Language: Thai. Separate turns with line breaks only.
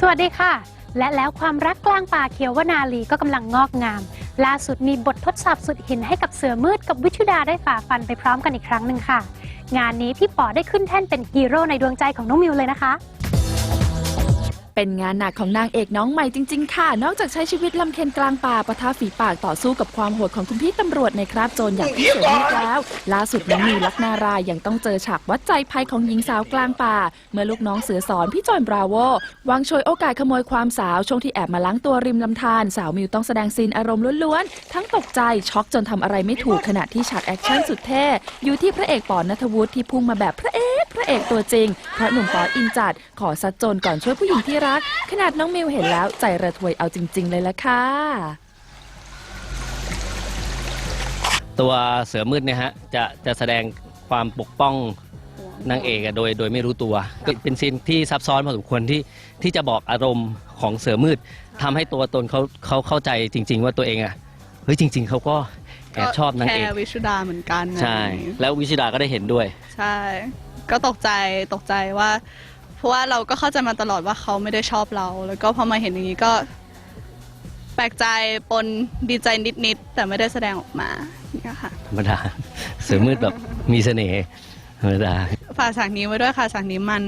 สวัสดีค่ะ และแล้วความรักกลางป่าเขียววนาลีก็กำลังงอกงาม ล่าสุดมีบททดสอบสุดหินให้กับเสือมืดกับวิชุดาได้ฝ่าฟันไปพร้อมกันอีกครั้งหนึ่งค่ะ งานนี้พี่ป๋อได้ขึ้นแท่นเป็นฮีโร่ในดวงใจของน้องมิวเลยนะคะ
เป็นงานหนักของนางเอกน้องใหม่จริง ๆ ค่ะ นอกจากใช้ชีวิตลำเค็นกลางป่าปะทะฝีปากต่อสู้กับความโหดของคุณพี่ตำรวจในคราบโจรอย่างพี่เสือมืดแล้วล่าสุดน้องมิวลักนารายยังต้องเจอฉากวัดใจภัยของหญิงสาวกลางป่า เมื่อลูกน้องเสือสอนพี่จอยบราโววางโชยโอกาสขโมยความสาวช่วงที่แอบมาล้างตัวริมลำธารสาวมิวต้องแสดงซีนอารมณ์ล้วนๆทั้งตกใจช็อกจนทำอะไรไม่ถูกขณะที่ฉากแอคชั่นสุดเท่อยู่ที่พระเอกปอนนัทวุฒิที่พุ่งมาแบบพระเอกพ ระเอกตัวจริง เพราะหนุ่มปออินจัด ขอซัดโจรก่อนช่วยผู้หญิงที่รัก ขนาดน้องมิวเห็นแล้วใจระทวยเอาจริง ๆ เลยละค่ะ
ตัวเสือมืดเนี่ยฮะจะจะแสดงความปกป้องนางเอกอะโดยโดยไม่รู้ตัวก็เป็นซีนที่ซับซ้อนพอสมควรที่ที่จะบอกอารมณ์ของเสือมืดทำให้ตัวตนเขาเขาเข้าใจจริง ๆ ว่าตัวเองอะ เฮ้ยจริง ๆเขาก็แอบชอบนางเอก
แคร์วิชุดาเหมือนกันนะ
ใช่ แล้ววิชิดาก็ได้เห็นด้วย
ใช่ ก็ตกใจตกใจว่า เพราะว่าเราก็เข้าใจมาตลอดว่าเขาไม่ได้ชอบเรา แล้วก็พอมาเห็นอย่างนี้ก็ แปลกใจปนดีใจนิดๆแต่ไม่ได้แสดงออกมาเนี่ยค่ะ
ธรรมดา เสือมืดแบบมีเสน่ห์ธรรมดา
ฝากฉากนี้ไว้ด้วยค่ะฉากนี้มัน